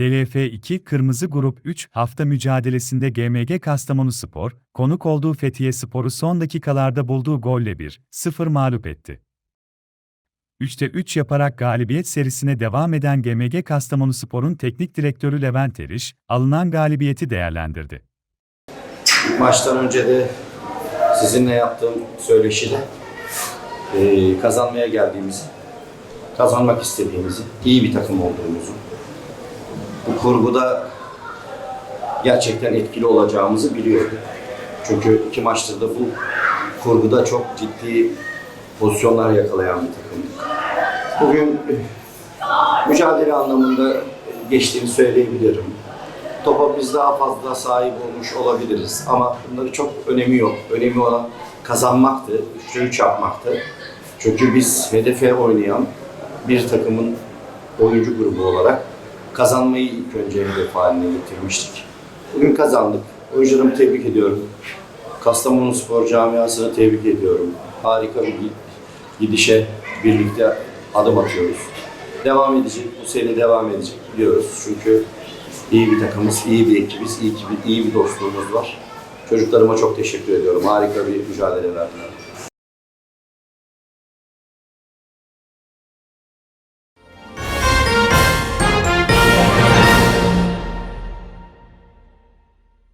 TLF2 Kırmızı Grup 3 hafta mücadelesinde GMG Kastamonu Spor, konuk olduğu Fethiye Spor'u son dakikalarda bulduğu golle 1-0 mağlup etti. 3'te 3 yaparak galibiyet serisine devam eden GMG Kastamonu Spor'un teknik direktörü Levent Eriş, alınan galibiyeti değerlendirdi. Maçtan önce de sizinle yaptığım söyleşide eee, kazanmaya geldiğimizi, kazanmak istediğimizi, iyi bir takım olduğumuzu, bu kurguda gerçekten etkili olacağımızı biliyorduk. Çünkü iki maçtır da bu kurguda çok ciddi pozisyonlar yakalayan bir takımdık. Bugün eh, mücadele anlamında geçtiğini söyleyebilirim. Topa biz daha fazla sahip olmuş olabiliriz ama bunların çok önemi yok. Önemli olan kazanmaktı, 3'te 3 yapmaktı. Çünkü biz hedefe oynayan bir takımın oyuncu grubu olarak kazanmayı ilk önce hedef haline getirmiştik. Bugün kazandık. Oyuncularımı tebrik ediyorum. Kastamonu Spor camiasını tebrik ediyorum. Harika bir gidişe birlikte adım atıyoruz. Devam edecek, bu sene devam edecek biliyoruz. Çünkü iyi bir takımız, iyi bir ekibiz, iyi, bir, iyi bir dostluğumuz var. Çocuklarıma çok teşekkür ediyorum. Harika bir mücadele verdiler.